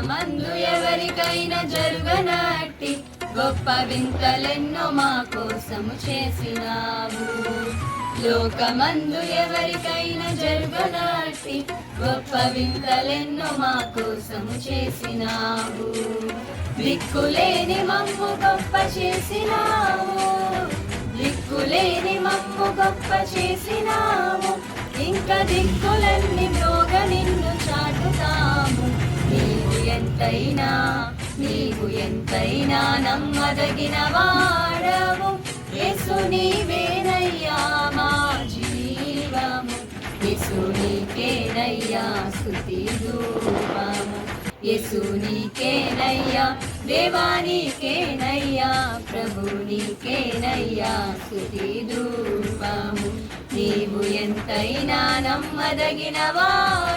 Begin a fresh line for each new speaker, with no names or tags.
మందు ఎవరికైనా జరుగనట్టి గొప్ప వింతలెన్నో మా కోసము చేసినావు. లోకమందు ఎవరికైనా జరుగనట్టి గొప్ప వింతలెన్నో మా కోసము చేసినావు. దిక్కులేని మమ్ము గొప్ప చేసినావు. దిక్కులేని మమ్ము గొప్ప చేసినావు. ఇంకా దిక్కులన్నీ మ్రోగ నిన్ను ఎంతైనా నీవు ఎంతైనా నమ్మదగిన వాడవు. యేసు నీవేనయ్యా మా జీవము. యేసు నీకేనయ్యా స్తుతి రూపము. యేసు నీకేనయ్యా దేవానికేనయ్యా ప్రభు నీకేనయ్యా స్తుతి రూపము. నీవు ఎంతైనా నమ్మదగిన వాడవు.